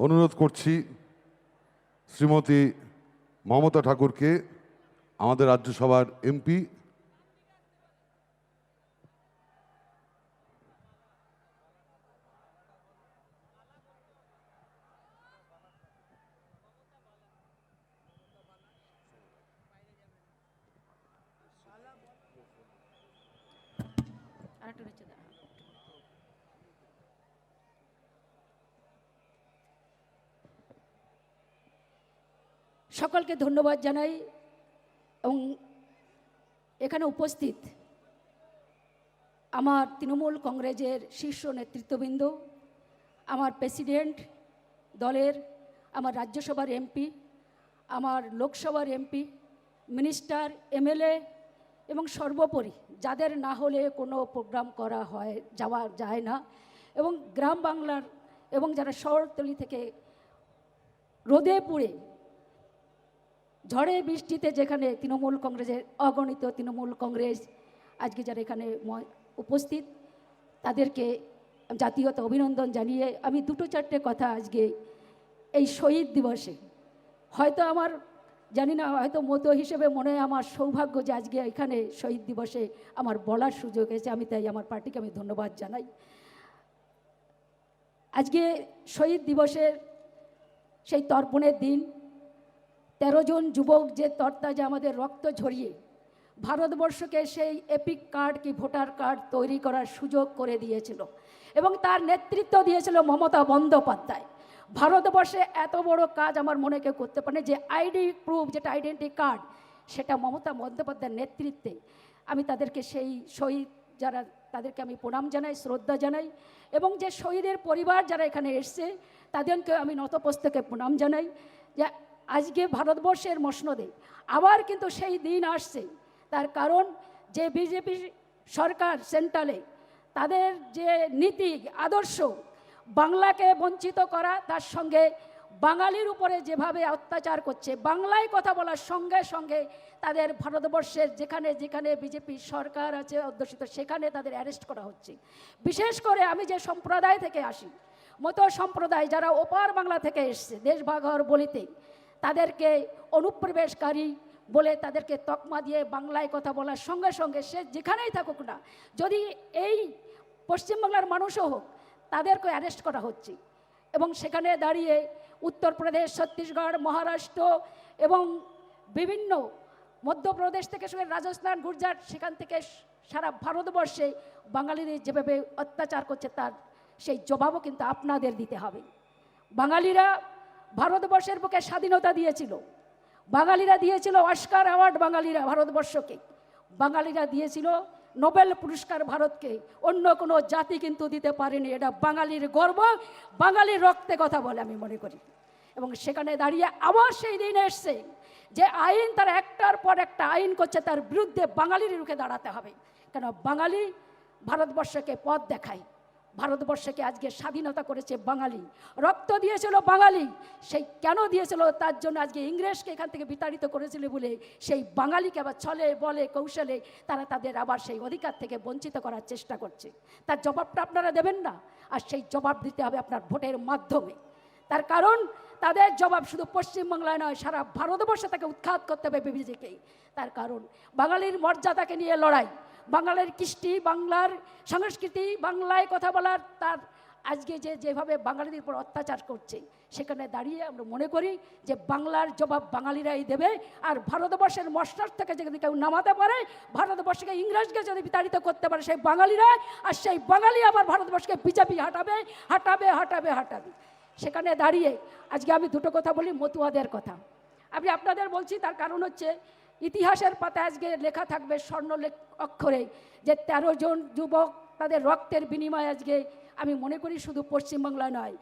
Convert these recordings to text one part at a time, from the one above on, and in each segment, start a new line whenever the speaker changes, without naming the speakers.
অনুরোধ করছি শ্রীমতী মমতা ঠাকুরকে আমাদের রাজ্যসভার এমপি
সকলকে ধন্যবাদ জানাই এবং এখানে উপস্থিত আমার তৃণমূল কংগ্রেসের শীর্ষ নেতৃত্ববৃন্দ, আমার প্রেসিডেন্ট দলের, আমার রাজ্যসভার এমপি, আমার লোকসভার এমপি, মিনিস্টার, এমএলএ এবং সর্বোপরি যাদের না হলে কোনো প্রোগ্রাম করা হয়, যাওয়া যায় না এবং গ্রাম বাংলার এবং যারা শহরতলি থেকে রোদে পুড়ে ঝড়ে বৃষ্টিতে যেখানে তৃণমূল কংগ্রেসের অগণিত তৃণমূল কংগ্রেস আজকে যারা এখানে উপস্থিত, তাদেরকে জাতীয়তা অভিনন্দন জানিয়ে আমি দুটো চারটে কথা আজকে এই শহীদ দিবসে। হয়তো আমার, জানি না, হয়তো মতো হিসেবে মনে হয় আমার সৌভাগ্য যে আজকে এখানে শহীদ দিবসে আমার বলার সুযোগ হয়েছে আমি তাই আমার পার্টিকে আমি ধন্যবাদ জানাই। আজকে শহীদ দিবসের সেই তর্পণের দিন তেরো জন যুবক যে তরতাজা আমাদের রক্ত ঝরিয়ে ভারতবর্ষকে সেই এপিক কার্ড কি ভোটার কার্ড তৈরি করার সুযোগ করে দিয়েছিল এবং তার নেতৃত্ব দিয়েছিল মমতা বন্দ্যোপাধ্যায়। ভারতবর্ষে এত বড় কাজ আমার মনে কেউ করতে পারে যে আইডি প্রুফ যেটা আইডেন্টি কার্ড সেটা মমতা বন্দ্যোপাধ্যায়ের নেতৃত্বে আমি তাদেরকে সেই শহীদ যারা, তাদেরকে আমি প্রণাম জানাই, শ্রদ্ধা জানাই এবং যে শহীদের পরিবার যারা এখানে এসছে তাদেরকে আমি নতপস্তকে প্রণাম জানাই যে আজকে ভারতবর্ষের মসনদে। আবার কিন্তু সেই দিন আসছে। তার কারণ যে বিজেপি সরকার সেন্ট্রালে, তাদের যে নীতি, আদর্শ, বাংলাকে বঞ্চিত করা, তার সঙ্গে বাঙালির উপরে যেভাবে অত্যাচার করছে, বাংলায় কথা বলার সঙ্গে সঙ্গে তাদের ভারতবর্ষের যেখানে যেখানে বিজেপি সরকার আছে অধ্যুষিত, সেখানে তাদের অ্যারেস্ট করা হচ্ছে। বিশেষ করে আমি যে সম্প্রদায় থেকে আসি, মতো সম্প্রদায় যারা ওপার বাংলা থেকে এসছে দেশভাগর বলিতে তাদেরকে অনুপ্রবেশকারী বলে তাদেরকে তকমা দিয়ে বাংলায় কথা বলার সঙ্গে সঙ্গে সে যেখানেই থাকুক না, যদি এই পশ্চিমবাংলার মানুষও হোক, তাদেরকে অ্যারেস্ট করা হচ্ছে। এবং সেখানে দাঁড়িয়ে উত্তরপ্রদেশ, ছত্তিশগড়, মহারাষ্ট্র এবং বিভিন্ন মধ্যপ্রদেশ থেকে শুরু রাজস্থান, গুজরাট সেখান থেকে সারা ভারতবর্ষে বাঙালিদের যেভাবে অত্যাচার করছে তার সেই জবাবও কিন্তু আপনাদের দিতে হবে। বাঙালিরা ভারতবর্ষের বুকে স্বাধীনতা দিয়েছিল। বাঙালিরা দিয়েছিল অস্কার অ্যাওয়ার্ড বাঙালিরা ভারতবর্ষকে। বাঙালিরা দিয়েছিল নোবেল পুরস্কার ভারতকে। অন্য কোনো জাতি কিন্তু দিতে পারেনি। এটা বাঙালির গর্ব, বাঙালির রক্তে কথা বলে আমি মনে করি। এবং সেখানে দাঁড়িয়ে আবার সেই দিন এসছে যে আইন তার একটার পর একটা আইন করছে, তার বিরুদ্ধে বাঙালির রুখে দাঁড়াতে হবে। কেন? বাঙালি ভারতবর্ষকে পথ দেখায়। ভারতবর্ষকে আজকে স্বাধীনতা করেছে বাঙালি। রক্ত দিয়েছিল বাঙালি। সেই কেন দিয়েছিল? তার জন্য আজকে ইংরেজকে এখান থেকে বিতাড়িত করেছিল বলে সেই বাঙালিকে আবার ছলে, বলে, কৌশলে তারা তাদের আবার সেই অধিকার থেকে বঞ্চিত করার চেষ্টা করছে। তার জবাবটা আপনারা দেবেন না? আর সেই জবাব দিতে হবে আপনার ভোটের মাধ্যমে। তার কারণ, তাদের জবাব শুধু পশ্চিমবাংলায় নয়, সারা ভারতবর্ষে তাকে উৎখাত করতে হবে বিজেপিকে তার কারণ, বাঙালির মর্যাদাকে নিয়ে লড়াই। বাঙালির কৃষ্টি, বাংলার সংস্কৃতি, বাংলায় কথা বলার তার আজকে যে যেভাবে বাঙালিদের উপর অত্যাচার করছে, সেখানে দাঁড়িয়ে আমরা মনে করি যে বাংলার জবাব বাঙালিরাই দেবে। আর ভারতবর্ষের মশলার থেকে যদি কেউ নামাতে পারে, ভারতবর্ষকে ইংরেজকে যদি বিতাড়িত করতে পারে, সেই বাঙালিরা, আর সেই বাঙালি আবার ভারতবর্ষকে বিজেপি হাঁটাবে হাঁটাবে হাঁটাবে হাঁটাবে। সেখানে দাঁড়িয়ে আজকে আমি দুটো কথা বলি, মতুয়াদের কথা। আমি আপনাদের বলছি, তার কারণ হচ্ছে ইতিহাসের পাতায় আজকে লেখা থাকবে স্বর্ণ অক্ষরে যে তেরো জন যুবক তাদের রক্তের বিনিময়ে আজকে আমি মনে করি শুধু পশ্চিমবাংলা নয়।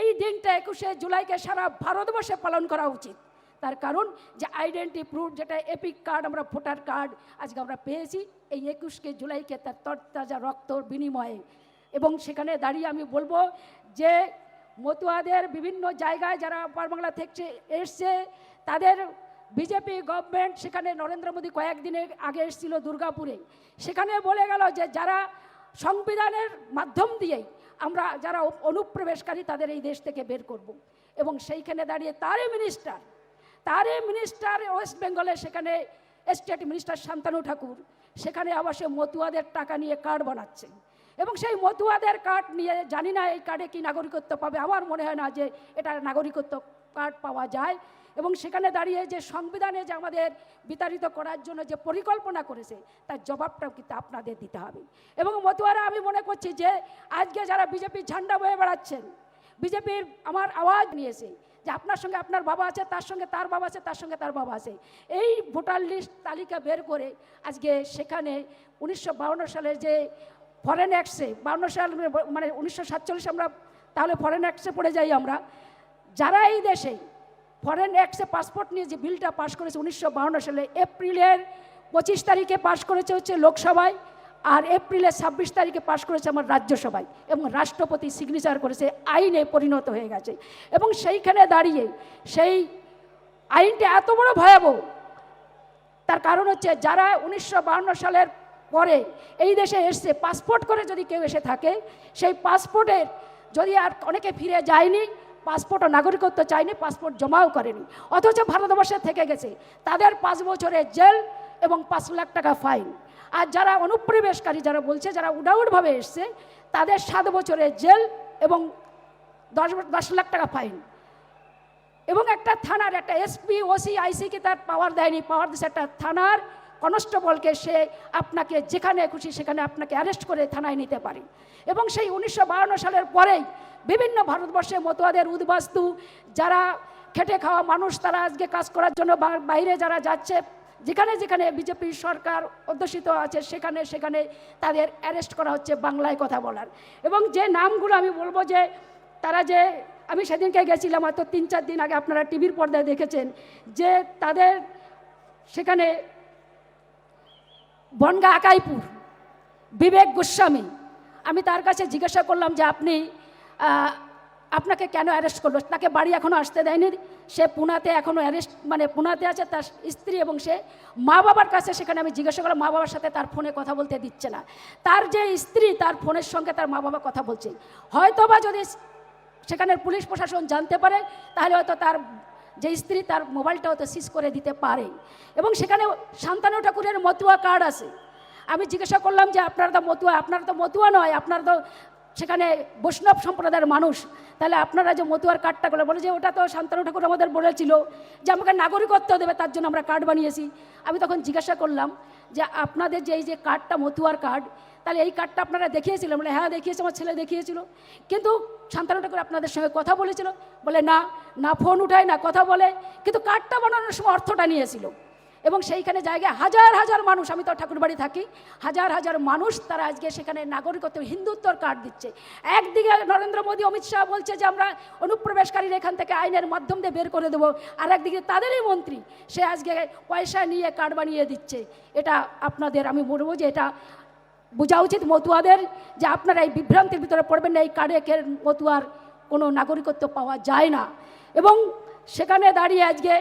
এই দিনটা একুশে জুলাইকে সারা ভারতবর্ষে পালন করা উচিত। তার কারণ যে আইডেন্টি প্রুফ যেটা এপিক কার্ড আমরা ভোটার কার্ড আজকে আমরা পেয়েছি। এই একুশকে জুলাইকে তার তরতাজা রক্তর বিনিময়ে। এবং সেখানে দাঁড়িয়ে আমি বলব যে মতুয়াদের বিভিন্ন জায়গায় যারা বাংলা থেকে এসছে, তাদের বিজেপি গভর্নমেন্ট সেখানে নরেন্দ্র মোদী কয়েকদিনের আগে এসেছিল দুর্গাপুরে। সেখানে বলে গেল যে যারা সংবিধানের মাধ্যম দিয়ে আমরা যারা অনুপ্রবেশকারী তাদের এই দেশ থেকে বের করব। এবং সেইখানে দাঁড়িয়ে তারই মিনিস্টার তারই মিনিস্টার ওয়েস্ট বেঙ্গলে সেখানে স্টেট মিনিস্টার শান্তানু ঠাকুর, সেখানে আবার সে মতুয়াদের টাকা নিয়ে কার্ড বানাচ্ছে। এবং সেই মতুয়াদের কার্ড নিয়ে জানি না এই কার্ডে কি নাগরিকত্ব পাবে। আমার মনে হয় না যে এটা নাগরিকত্ব কার্ড পাওয়া যায়। এবং সেখানে দাঁড়িয়ে যে সংবিধানে যে আমাদের বিতাড়িত করার জন্য যে পরিকল্পনা করেছে, তার জবাবটাও কিন্তু আপনাদের দিতে হবে। এবং মতুয়ারা, আমি মনে করছি যে আজকে যারা বিজেপির ঝান্ডা বয়ে বেড়াচ্ছেন, বিজেপির আমার আওয়াজ নিয়েছে যে আপনার সঙ্গে আপনার বাবা আছে, তার সঙ্গে তার বাবা আছে, তার সঙ্গে তার বাবা আছে। এই ভোটার লিস্ট তালিকা বের করে আজকে সেখানে উনিশশো সালের যে ফরেন অ্যাক্টসে, বাউন্ন সাল মানে উনিশশো সাতচল্লিশ আমরা তাহলে ফরেন অ্যাক্টসে পড়ে যাই আমরা, যারা এই দেশে ফরেন অ্যাক্টসে পাসপোর্ট নিয়ে যে বিলটা পাশ করেছে উনিশশো সালে এপ্রিলের পঁচিশ তারিখে পাশ করেছে হচ্ছে লোকসভায় আর এপ্রিলের ছাব্বিশ তারিখে পাশ করেছে আমার রাজ্যসভায় এবং রাষ্ট্রপতি সিগনেচার করেছে, আইনে পরিণত হয়ে গেছে। এবং সেইখানে দাঁড়িয়ে সেই আইনটা এত বড় ভয়াবহ, তার কারণ হচ্ছে যারা উনিশশো সালের পরে এই দেশে এসছে পাসপোর্ট করে যদি কেউ এসে থাকে, সেই পাসপোর্টের যদি আর অনেকে ফিরে যায়নি পাসপোর্ট ও নাগরিকত্ব চায়নি পাসপোর্ট জমাও করেনি। অথচ ভারতবর্ষে থেকে গেছে। তাদের পাঁচ বছরের জেল এবং পাঁচ লাখ টাকা ফাইন। আর যারা অনুপ্রবেশকারী, যারা বলছে, যারা উডাউটভাবে এসছে, তাদের সাত বছরের জেল এবং দশ দশ লাখ টাকা ফাইন। এবং একটা থানার, একটা এসপি, ওসি, আইসিকে তার পাওয়ার দেয়নি। পাওয়ার দিচ্ছে একটা থানার কনস্টেবলকে সে আপনাকে যেখানে খুশি সেখানে আপনাকে অ্যারেস্ট করে থানায় নিতে পারে। এবং সেই উনিশশো সালের পরেই বিভিন্ন ভারতবর্ষে মতুয়াদের উদ্বাস্তু, যারা খেটে খাওয়া মানুষ, তারা আজকে কাজ করার জন্য বাইরে যারা যাচ্ছে, যেখানে যেখানে বিজেপি সরকার অধ্যুষিত আছে, সেখানে সেখানে তাদের অ্যারেস্ট করা হচ্ছে বাংলায় কথা বলার। এবং যে নামগুলো আমি বলব যে, তারা যে, আমি সেদিনকে গেছিলাম হয়তো তিন চার দিন আগে আপনারা টিভির পর্দায় দেখেছেন, যে তাদের সেখানে বনগা আকাইপুর। বিবেক গোস্বামী, আমি তার কাছে জিজ্ঞাসা করলাম যে আপনি আপনাকে কেন অ্যারেস্ট করল? তাকে বাড়ি এখনও আসতে দেয়নি। সে পুনাতে এখনও অ্যারেস্ট মানে পুনাতে আছে তার স্ত্রী এবং সে মা বাবার কাছে সেখানে আমি জিজ্ঞাসা করলাম, মা বাবার সাথে তার ফোনে কথা বলতে দিচ্ছে না। তার যে স্ত্রী, তার ফোনের সঙ্গে তার মা বাবা কথা বলছে। হয়তো বা যদি সেখানের পুলিশ প্রশাসন জানতে পারে, তাহলে হয়তো তার যে স্ত্রী তার মোবাইলটা হয়তো সিজ করে দিতে পারে। এবং সেখানে শান্তানু ঠাকুরের মতুয়া কার্ড আছে। আমি জিজ্ঞাসা করলাম যে, আপনার তো মতুয়া, আপনার তো মতুয়া নয়, আপনার তো সেখানে বৈষ্ণব সম্প্রদায়ের মানুষ। তাহলে আপনারা যে মতুয়ার কার্ডটা করলে বলে যে, ওটা তো শান্তানু ঠাকুর আমাদের বলেছিল যে, আমাকে নাগরিকত্ব দেবে, তার জন্য আমরা কার্ড বানিয়েছি। আমি তখন জিজ্ঞাসা করলাম যে আপনাদের যে এই যে কার্ডটা মতুয়ার কার্ড, তাহলে এই কার্ডটা আপনারা দেখিয়েছিলেন, বলে হ্যাঁ দেখিয়েছে, আমার ছেলে দেখিয়েছিল। কিন্তু শান্তানু ঠাকুর আপনাদের সঙ্গে কথা বলেছিল, বলে না না, ফোন উঠায় না, কথা বলে। কিন্তু কার্ডটা বানানোর সময় অর্থটা নিয়েছিল। এবং সেইখানে জায়গায় হাজার হাজার মানুষ, আমি তো ঠাকুরবাড়ি থাকি, হাজার হাজার মানুষ তারা আজকে সেখানে নাগরিকত্ব, হিন্দুত্বর কার্ড দিচ্ছে। একদিকে নরেন্দ্র মোদী, অমিত শাহ বলছে যে আমরা অনুপ্রবেশকারীর এখান থেকে আইনের মাধ্যম দিয়ে বের করে দেবো। আর একদিকে তাদেরই মন্ত্রী, সে আজকে পয়সা নিয়ে কার্ড বানিয়ে দিচ্ছে। এটা আপনাদের, আমি বলব যে এটা বোঝা উচিত মতুয়াদের যে আপনারা এই বিভ্রান্তির ভিতরে পড়বেন না, এই কার্ডেকের মতুয়ার কোনো নাগরিকত্ব পাওয়া যায় না। এবং সেখানে দাঁড়িয়ে আজকে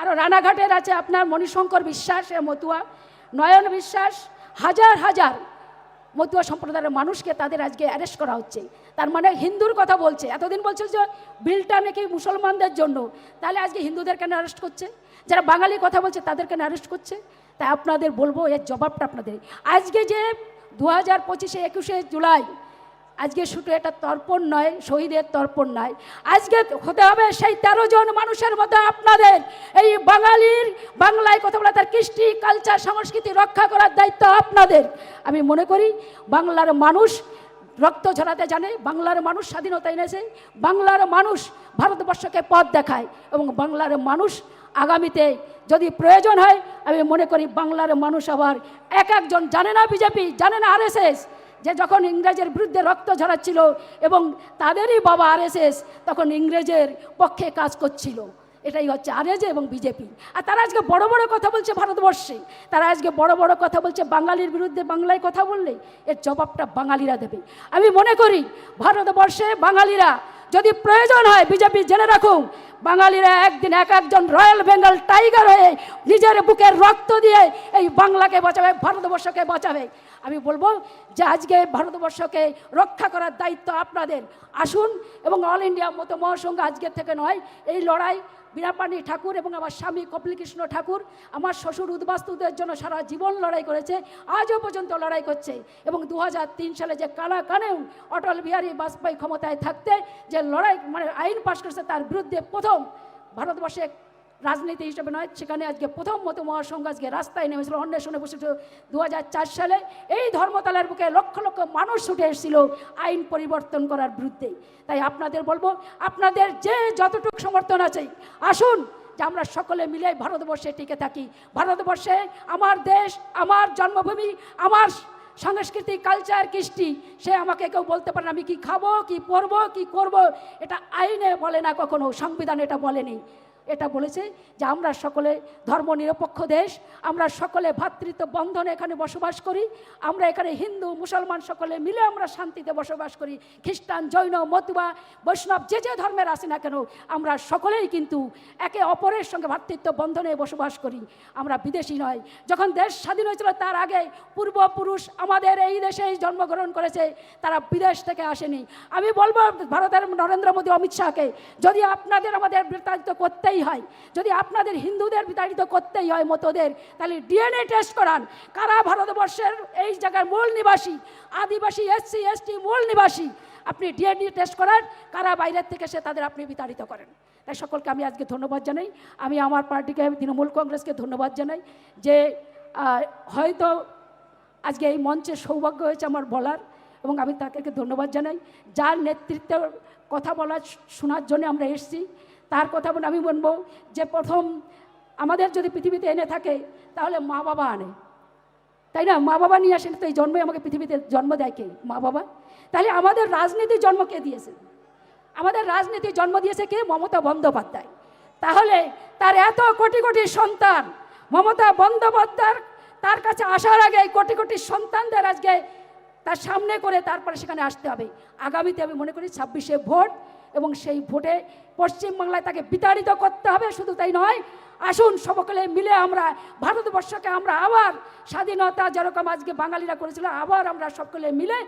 আরও রানাঘাটের আছে আপনার মণিশঙ্কর বিশ্বাস মতুয়া, নয়ন বিশ্বাস, হাজার হাজার মতুয়া সম্প্রদায়ের মানুষকে তাদের আজকে অ্যারেস্ট করা হচ্ছে। তার মানে হিন্দুর কথা বলছে। এতদিন বলছে যে বিলটা নাকি মুসলমানদের জন্য। তাহলে আজকে হিন্দুদের কেন অ্যারেস্ট করছে? যারা বাঙালি কথা বলছে তাদের কেন অ্যারেস্ট করছে? তাই আপনাদের বলব, এর জবাবটা আপনাদের। আজকে যে দু হাজার পঁচিশে একুশে জুলাই আজকে শুধু এটা তর্পণ নয়, শহীদের তর্পণ নয়। আজকে হতে হবে সেই তেরো জন মানুষের মধ্যে আপনাদের। এই বাঙালির বাংলায় কথা বলা, তার কৃষ্টি, কালচার, সংস্কৃতি রক্ষা করার দায়িত্ব আপনাদের। আমি মনে করি, বাংলার মানুষ রক্ত ঝরাতে জানে, বাংলার মানুষ স্বাধীনতা এনেছে, বাংলার মানুষ ভারতবর্ষকে পথ দেখায় এবং বাংলার মানুষ আগামীতে যদি প্রয়োজন হয়, আমি মনে করি বাংলার মানুষ আবার এক একজন, জানে না বিজেপি, জানে না আরএসএস যে যখন ইংরেজের বিরুদ্ধে রক্ত ঝরাচ্ছিল এবং তাদেরই বাবা আরএসএস তখন ইংরেজের পক্ষে কাজ করছিল। এটাই হচ্ছে আরএজে এবং বিজেপি। আর তারা আজকে বড় বড় কথা বলছে ভারতবর্ষে। তারা আজকে বড় বড় কথা বলছে বাঙালির বিরুদ্ধে বাংলায় কথা বললে এর জবাবটা বাঙালিরা দেবে। আমি মনে করি ভারতবর্ষে বাঙালিরা যদি প্রয়োজন হয় বিজেপি জেনে রাখুন, বাঙালিরা একদিন এক একজন রয়্যাল বেঙ্গল টাইগার হয়ে নিজের বুকের রক্ত দিয়ে এই বাংলাকে বাঁচাবে, ভারতবর্ষকে বাঁচাবে। আমি বলব যে আজকে ভারতবর্ষকে রক্ষা করার দায়িত্ব আপনাদের। আসুন এবং অল ইন্ডিয়া মতো মহাসংঘ আজকের থেকে নয়, এই লড়াই বীরাপাণি ঠাকুর এবং আমার স্বামী কপিলকৃষ্ণ ঠাকুর, আমার শ্বশুর উদ্বাস্তুদের জন্য সারা জীবন লড়াই করেছে, আজও পর্যন্ত লড়াই করছে এবং দু হাজার তিন সালে যে কানা কানেও অটল বিহারী বাজপেয়ী ক্ষমতায় থাকতে, যে লড়াই মানে আইন পাশ করেছে তার বিরুদ্ধে প্রথম ভারতবর্ষে রাজনীতি হিসেবে নয়, সেখানে আজকে প্রথম মতো মহাসংঘ আজকে রাস্তায় নেমেছিল, অন্বেষণে বসেছিল। দু সালে এই ধর্মতলার বুকে লক্ষ লক্ষ মানুষ ছুটে এসেছিল আইন পরিবর্তন করার বিরুদ্ধে। তাই আপনাদের বলব, আপনাদের যে যতটুকু সমর্থন আছে, আসুন যে আমরা সকলে মিলে ভারতবর্ষে টিকে থাকি। ভারতবর্ষে আমার দেশ, আমার জন্মভূমি, আমার সাংস্কৃতিক কালচার, কৃষ্টি, সে আমাকে কেউ বলতে পারে আমি কি খাব, কি পরবো, কি করব, এটা আইনে বলে না কখনো, সংবিধান এটা বলেনি। এটা বলেছে যে আমরা সকলে ধর্মনিরপেক্ষ দেশ, আমরা সকলে ভ্রাতৃত্ব বন্ধনে এখানে বসবাস করি, আমরা এখানে হিন্দু, মুসলমান সকলে মিলে আমরা শান্তিতে বসবাস করি, খ্রিস্টান, জৈন, মতুয়া, বৈষ্ণব, যে যে ধর্মের আসে না কেন, আমরা সকলেই কিন্তু একে অপরের সঙ্গে ভ্রাতৃত্ব বন্ধনে বসবাস করি। আমরা বিদেশি নয়। যখন দেশ স্বাধীন হয়েছিল তার আগে পূর্বপুরুষ আমাদের এই দেশেই জন্মগ্রহণ করেছে, তারা বিদেশ থেকে আসেনি। আমি বলব ভারতের নরেন্দ্র মোদী, অমিত শাহকে, যদি আপনাদের আমাদের বিতাড়িত করতেই হয়। যদি আপনাদের হিন্দুদের বিতাড়িত করতেই হয় মতোদের, তাহলে ডিএনএ টেস্ট করান। কারা ভারতবর্ষের এই জায়গার মূল নিবাসী? আদিবাসী এসসি এসটি মূল নিবাসী? আপনি ডিএনএ টেস্ট করান, কারা বাইরের থেকে সে তাদের আপনি বিতাড়িত করেন। তাই সকলকে আমি আজকে ধন্যবাদ জানাই। আমি আমার পার্টিকে, তৃণমূল কংগ্রেসকে ধন্যবাদ জানাই যে হয়তো আজকে এই মঞ্চে সৌভাগ্য হয়েছে আমার বলার এবং আমি তাকে ধন্যবাদ জানাই। যার নেতৃত্বের কথা বলার শোনার জন্য আমরা এসেছি। তার কথা বলে আমি বলব যে প্রথম আমাদের যদি পৃথিবীতে এনে থাকে, তাহলে মা বাবা আনে। তাই না? মা বাবা নিয়ে আসেন, তো এই জন্মই আমাকে পৃথিবীতে জন্ম দেয় কে? মা বাবা। তাহলে আমাদের রাজনীতির জন্ম কে দিয়েছে? আমাদের রাজনীতির জন্ম দিয়েছে কে? মমতা বন্দ্যোপাধ্যায়। তাহলে তার এত কোটি কোটি সন্তান, মমতা বন্দ্যোপাধ্যায় তার কাছে আসার আগে কোটি কোটি সন্তানদের আজকে তার সামনে করে তারপরে সেখানে আসতে হবে। আগামীতে আমি মনে করি ছাব্বিশে ভোট এবং সেই ভোটে পশ্চিমবাংলায় তাকে বিতাড়িত করতে হবে, শুধু তাই নয়। আসুন সকলে মিলে আমরা ভারতবর্ষকে আমরা আবার স্বাধীনতা যেরকম আজকে বাঙালিরা করেছিল, আবার আমরা সকলে মিলে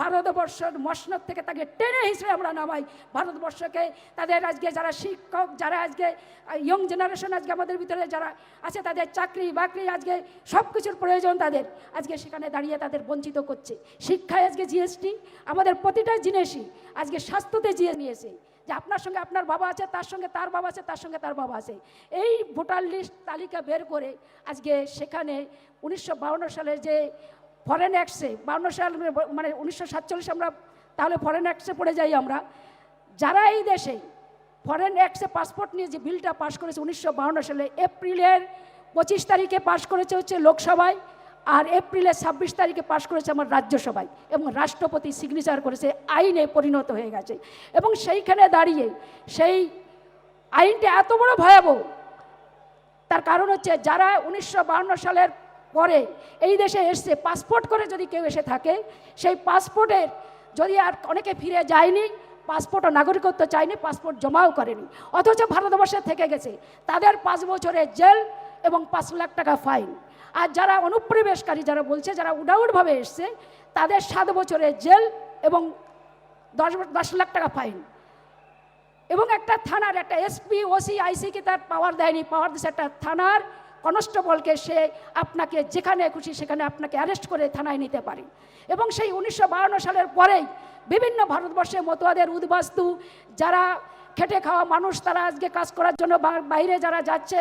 ভারতবর্ষের মসনদ থেকে তাকে টেনে হিসেবে আমরা নামাই। ভারতবর্ষকে তাদের আজকে যারা শিক্ষক, যারা আজকে ইয়ং জেনারেশন আজকে আমাদের ভিতরে যারা আছে, তাদের চাকরি বাকরি আজকে সব কিছুর প্রয়োজন তাদের। আজকে সেখানে দাঁড়িয়ে তাদের বঞ্চিত করছে। শিক্ষায় আজকে জিএসটি আমাদের প্রতিটা জিনিসই আজকে স্বাস্থ্যতে জিয়ে নিয়েছে যে আপনার সঙ্গে আপনার বাবা আছে, তার সঙ্গে তার বাবা আছে, তার সঙ্গে তার বাবা আছে। এই ভোটার লিস্ট তালিকা বের করে আজকে সেখানে উনিশশো সালে যে ফরেন অ্যাক্টসে বাউন্ন সাল মানে উনিশশো সাতচল্লিশ আমরা তাহলে ফরেন অ্যাক্টসে পড়ে যাই আমরা। যারা এই দেশে ফরেন অ্যাক্টসে পাসপোর্ট নিয়ে যে বিলটা পাশ করেছে উনিশশো সালে, এপ্রিলের পঁচিশ তারিখে পাশ করেছে হচ্ছে লোকসভায়। আর এপ্রিলের ছাব্বিশ তারিখে পাশ করেছে আমার রাজ্যসভায় এবং রাষ্ট্রপতি সিগনেচার করেছে, আইনে পরিণত হয়ে গেছে। এবং সেইখানে দাঁড়িয়ে সেই আইনটা এত বড় ভয়াবহ। তার কারণ হচ্ছে যারা উনিশশো সালের পরে এই দেশে এসছে পাসপোর্ট করে যদি কেউ এসে থাকে, সেই পাসপোর্টের যদি আর অনেকে ফিরে যায়নি পাসপোর্ট ও নাগরিকত্ব চায়নি পাসপোর্ট জমাও করেনি। অথচ ভারতবর্ষে থেকে গেছে। তাদের পাঁচ বছরের জেল এবং পাঁচ লাখ টাকা ফাইন আর যারা অনুপ্রবেশকারী, যারা বলছে, যারা উডাউটভাবে এসছে, তাদের সাত বছরের জেল এবং দশ দশ লাখ টাকা ফাইন। এবং একটা থানার, একটা এসপি ওসি আইসিকে তার পাওয়ার দেয়নি। পাওয়ার দিচ্ছে একটা থানার কনস্টেবলকে সে আপনাকে যেখানে খুশি সেখানে আপনাকে অ্যারেস্ট করে থানায় নিতে পারে। এবং সেই উনিশশো বায়ান্ন সালের পরেই বিভিন্ন ভারতবর্ষে মতোয়াদের উদ্বাস্তু, যারা খেটে খাওয়া মানুষ, তারা আজকে কাজ করার জন্য বাইরে যারা যাচ্ছে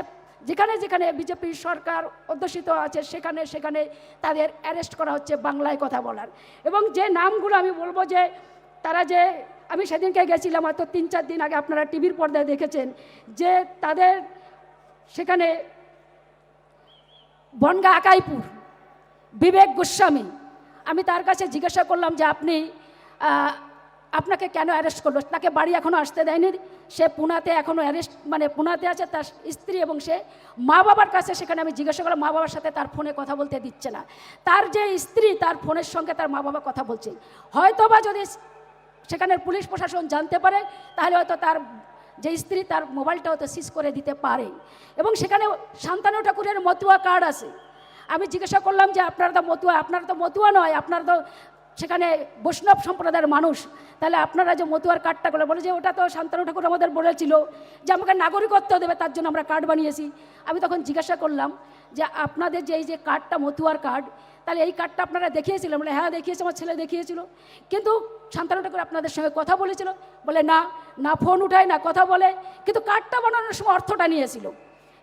যেখানে যেখানে বিজেপি সরকার অধ্যুষিত আছে, সেখানে সেখানে তাদের অ্যারেস্ট করা হচ্ছে বাংলায় কথা বলার। এবং যে নামগুলো আমি বলব যে, তারা যে, আমি সেদিনকে গেছিলাম হয়তো তিন চার দিন আগে আপনারা টিভির পর্দায় দেখেছেন, যে তাদের সেখানে বনগা আকাইপুর, বিবেক গোস্বামী, আমি তার কাছে জিজ্ঞাসা করলাম যে আপনি আপনাকে কেন অ্যারেস্ট করল? তাকে বাড়ি এখনও আসতে দেয়নি। সে পুনাতে এখনও অ্যারেস্ট মানে পুনাতে আছে, তার স্ত্রী এবং সে মা বাবার কাছে সেখানে আমি জিজ্ঞাসা করলাম, মা বাবার সাথে তার ফোনে কথা বলতে দিচ্ছে না। তার যে স্ত্রী, তার ফোনের সঙ্গে তার মা বাবা কথা বলছে। হয়তো বা যদি সেখানের পুলিশ প্রশাসন জানতে পারে, তাহলে হয়তো তার যে স্ত্রী, তার মোবাইলটা হয়তো সিজ করে দিতে পারে। এবং সেখানে শান্তানু ঠাকুরের মতুয়া কার্ড আছে। আমি জিজ্ঞাসা করলাম যে, আপনারা তো মতুয়া, আপনারা তো মতুয়া নয়, আপনারা তো সেখানে বৈষ্ণব সম্প্রদায়ের মানুষ, তাহলে আপনারা যে মতুয়ার কার্ডটা করলে বলে যে ওটা তো শান্তনু ঠাকুর আমাদের বলেছিল, যে আমাকে নাগরিকত্ব দেবে তার জন্য আমরা কার্ড বানিয়েছি। আমি তখন জিজ্ঞাসা করলাম যে আপনাদের যে এই যে কার্ডটা মতুয়ার কার্ড, তাহলে এই কার্ডটা আপনারা দেখিয়েছিলেন? বলে হ্যাঁ দেখিয়েছে, আমার ছেলে দেখিয়েছিল। কিন্তু শান্তনু ঠাকুর আপনাদের সঙ্গে কথা বলেছিল। বলে, না না, ফোন উঠায় না, কথা বলে। কিন্তু কার্ডটা বানানোর সময় অর্থটা নিয়েছিল।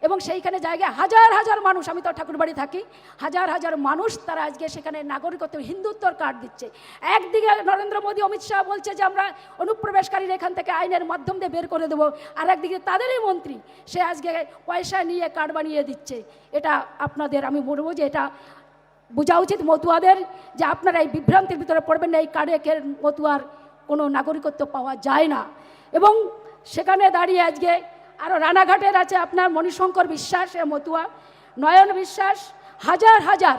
এবং সেইখানে জায়গায় হাজার হাজার মানুষ, আমি তো ঠাকুরবাড়ি থাকি, হাজার হাজার মানুষ তারা আজকে সেখানে নাগরিকত্ব, হিন্দুত্বর কার্ড দিচ্ছে। একদিকে নরেন্দ্র মোদী, অমিত শাহ বলছে যে আমরা অনুপ্রবেশকারীর এখান থেকে আইনের মাধ্যম দিয়ে বের করে দেবো, আর একদিকে তাদেরই মন্ত্রী, সে আজকে পয়সা নিয়ে কার্ড বানিয়ে দিচ্ছে। এটা আপনাদের, আমি বলব যে এটা বোঝা উচিত মতুয়াদের যে আপনারা এই বিভ্রান্তির ভিতরে পড়বেন না, এই কার্ডের মতুয়ার কোনো নাগরিকত্ব পাওয়া যায় না। এবং সেখানে দাঁড়িয়ে আজকে আরও রানাঘাটের আছে আপনার মণিশঙ্কর বিশ্বাস মতুয়া, নয়ন বিশ্বাস, হাজার হাজার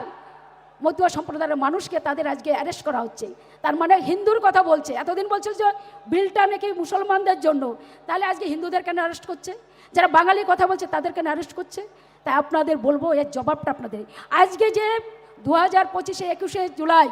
মতুয়া সম্প্রদায়ের মানুষকে তাদের আজকে অ্যারেস্ট করা হচ্ছে। তার মানে হিন্দুর কথা বলছে। এতদিন বলছে যে বিলটা নাকি মুসলমানদের জন্য। তাহলে আজকে হিন্দুদের কেন অ্যারেস্ট করছে? যারা বাঙালি কথা বলছে তাদের কেন অ্যারেস্ট করছে? তাই আপনাদের বলব, এর জবাবটা আপনাদের। আজকে যে দু হাজার পঁচিশে একুশে জুলাই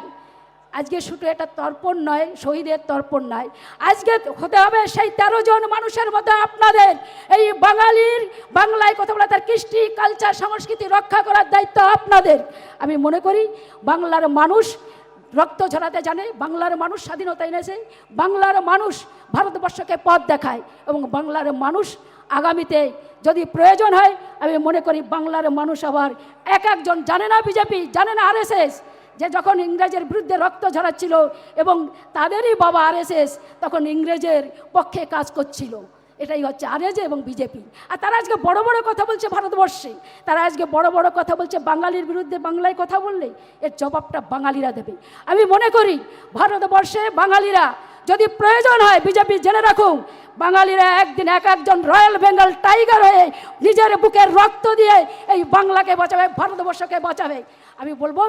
আজকে শুধু এটা তর্পণ নয়, শহীদের তর্পণ নয়। আজকে হতে হবে সেই তেরো জন মানুষের মধ্যে আপনাদের। এই বাঙালির বাংলায় কথা বলা, তার কৃষ্টি, কালচার, সংস্কৃতি রক্ষা করার দায়িত্ব আপনাদের। আমি মনে করি, বাংলার মানুষ রক্ত ঝরাতে জানে, বাংলার মানুষ স্বাধীনতা এনেছে, বাংলার মানুষ ভারতবর্ষকে পথ দেখায় এবং বাংলার মানুষ আগামীতে যদি প্রয়োজন হয়, আমি মনে করি বাংলার মানুষ আবার এক একজন, জানে না বিজেপি, জানে না আরএসএস যে যখন ইংরেজের বিরুদ্ধে রক্ত ঝরাচ্ছিল এবং তাদেরই বাবা আরএসএস তখন ইংরেজের পক্ষে কাজ করছিল। এটাই হচ্ছে আরএজে এবং বিজেপি। আর তারা আজকে বড় বড় কথা বলছে ভারতবর্ষে। তারা আজকে বড় বড় কথা বলছে বাঙালির বিরুদ্ধে বাংলায় কথা বললে এর জবাবটা বাঙালিরা দেবে। আমি মনে করি ভারতবর্ষে বাঙালিরা যদি প্রয়োজন হয় বিজেপি জেনে রাখুন বাঙালিরা একদিন এক একজন রয়্যাল বেঙ্গল টাইগার হয়ে নিজের বুকের রক্ত দিয়ে এই বাংলাকে বাঁচাবে, ভারতবর্ষকে বাঁচাবে। আমি বলব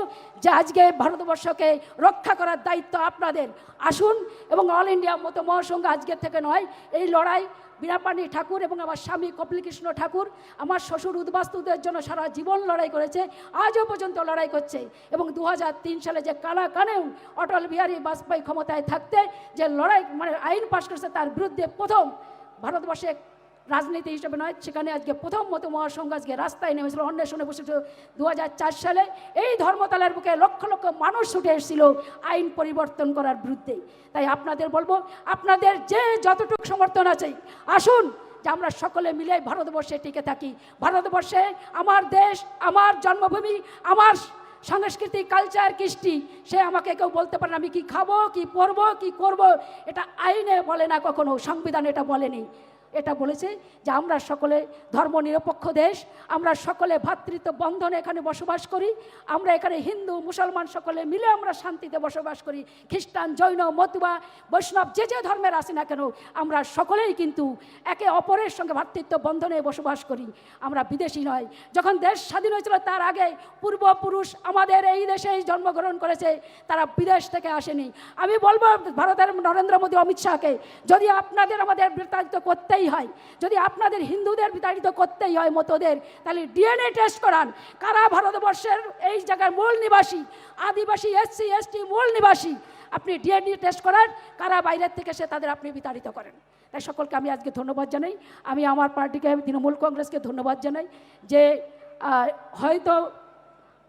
যে আজকে ভারতবর্ষকে রক্ষা করার দায়িত্ব আপনাদের। আসুন এবং অল ইন্ডিয়া মতো মহাসংঘ আজকের থেকে নয়, এই লড়াই বীরাপাণি ঠাকুর এবং আমার স্বামী কপিলকৃষ্ণ ঠাকুর, আমার শ্বশুর উদ্বাস্তুদের জন্য সারা জীবন লড়াই করেছে, আজও পর্যন্ত লড়াই করছে এবং দু হাজার তিন সালে যে কালা কানেও অটল বিহারী বাজপেয়ী ক্ষমতায় থাকতে, যে লড়াই মানে আইন পাশ করেছে তার বিরুদ্ধে প্রথম ভারতবর্ষে রাজনীতি হিসেবে নয়, সেখানে আজকে প্রথম মতো মহাসংঘ আজকে রাস্তায় নেমেছিল, অন্বেষণে বসেছিল। দু সালে এই ধর্মতলার বুকে লক্ষ লক্ষ মানুষ ছুটে এসেছিল আইন পরিবর্তন করার বিরুদ্ধে। তাই আপনাদের বলব, আপনাদের যে যতটুকু সমর্থন আছে, আসুন যে আমরা সকলে মিলে ভারতবর্ষে টিকে থাকি। ভারতবর্ষে আমার দেশ, আমার জন্মভূমি, আমার সংস্কৃতি কালচার, কৃষ্টি, সে আমাকে কেউ বলতে পারে আমি কি খাব, কি পরবো, কি করব, এটা আইনে বলে না কখনো, সংবিধান এটা বলেনি। এটা বলেছে যে আমরা সকলে ধর্মনিরপেক্ষ দেশ, আমরা সকলে ভ্রাতৃত্ব বন্ধনে এখানে বসবাস করি, আমরা এখানে হিন্দু, মুসলমান সকলে মিলে আমরা শান্তিতে বসবাস করি, খ্রিস্টান, জৈন, মতুয়া, বৈষ্ণব, যে যে ধর্মের আসে না কেন, আমরা সকলেই কিন্তু একে অপরের সঙ্গে ভ্রাতৃত্ব বন্ধনে বসবাস করি। আমরা বিদেশি নয়। যখন দেশ স্বাধীন হয়েছিল তার আগে পূর্বপুরুষ আমাদের এই দেশেই জন্মগ্রহণ করেছে, তারা বিদেশ থেকে আসেনি। আমি বলব ভারতের নরেন্দ্র মোদী, অমিত শাহকে, যদি আপনাদের আমাদের বিতাড়িত করতেই হয়। যদি আপনাদের হিন্দুদের বিতাড়িত করতেই হয় মতোদের, তাহলে ডিএনএ টেস্ট করান। কারা ভারতবর্ষের এই জায়গার মূল নিবাসী? আদিবাসী এসসি এসটি মূল নিবাসী? আপনি ডিএনএ টেস্ট করান, কারা বাইরের থেকে সে তাদের আপনি বিতাড়িত করেন। তাই সকলকে আমি আজকে ধন্যবাদ জানাই। আমি আমার পার্টিকে, তৃণমূল কংগ্রেসকে ধন্যবাদ জানাই যে হয়তো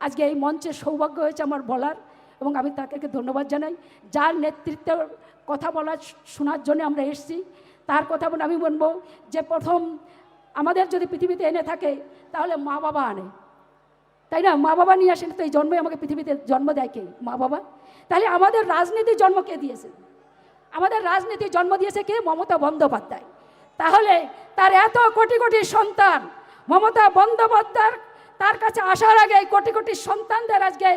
আজকে এই মঞ্চে সৌভাগ্য হয়েছে আমার বলার এবং আমি তাকে ধন্যবাদ জানাই। যার নেতৃত্বের কথা বলার শোনার জন্য আমরা এসেছি। তার কথা বলে আমি বলব যে প্রথম আমাদের যদি পৃথিবীতে এনে থাকে, তাহলে মা বাবা আনে। তাই না? মা বাবা নিয়ে আসেন, তো এই জন্মই আমাকে পৃথিবীতে জন্ম দেয় কে? মা বাবা। তাহলে আমাদের রাজনীতির জন্ম কে দিয়েছে? আমাদের রাজনীতির জন্ম দিয়েছে কে? মমতা বন্দ্যোপাধ্যায়। তাহলে তার এত কোটি কোটি সন্তান, মমতা বন্দ্যোপাধ্যায় তার কাছে আসার আগে কোটি কোটি সন্তানদের আজকে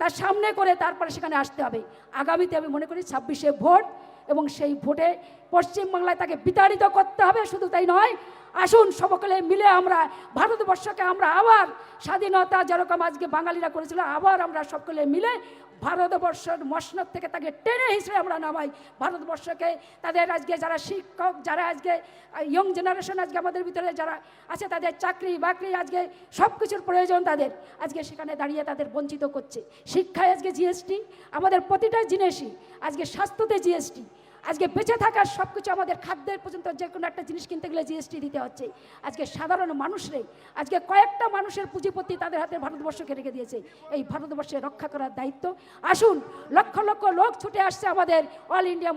তার সামনে করে তারপরে সেখানে আসতে হবে। আগামীতে আমি মনে করি ছাব্বিশে ভোট এবং সেই ভোটে পশ্চিমবাংলায় তাকে বিতাড়িত করতে হবে শুধু তাই নয় আসুন সকলে মিলে আমরা ভারতবর্ষকে আমরা আবার স্বাধীনতা যেরকম আজকে বাঙালিরা করেছিল, আবার আমরা সকলে মিলে ভারতবর্ষের মসনদ থেকে তাকে টেনে হিসেবে আমরা নামাই। ভারতবর্ষকে তাদের আজকে যারা শিক্ষক, যারা আজকে ইয়ং জেনারেশন আজকে আমাদের ভিতরে যারা আছে, তাদের চাকরি বাকরি আজকে সব কিছুর প্রয়োজন তাদের। আজকে সেখানে দাঁড়িয়ে তাদের বঞ্চিত করছে। শিক্ষায় আজকে জিএসটি আমাদের প্রতিটা জিনিসই আজকে স্বাস্থ্যতে জিএসটি আজকে বেঁচে থাকার সব কিছু আমাদের খাদ্যের পর্যন্ত যে কোনো একটা জিনিস কিনতে গেলে জিএসটি দিতে হচ্ছে। আজকে সাধারণ মানুষরাই আজকে কয়েকটা মানুষের পুঁজিপতি তাদের হাতে ভারতবর্ষকে রেখে দিয়েছে। এই ভারতবর্ষে রক্ষা করার দায়িত্ব। আসুন, লক্ষ লক্ষ লোক ছুটে আসছে আমাদের অল ইন্ডিয়া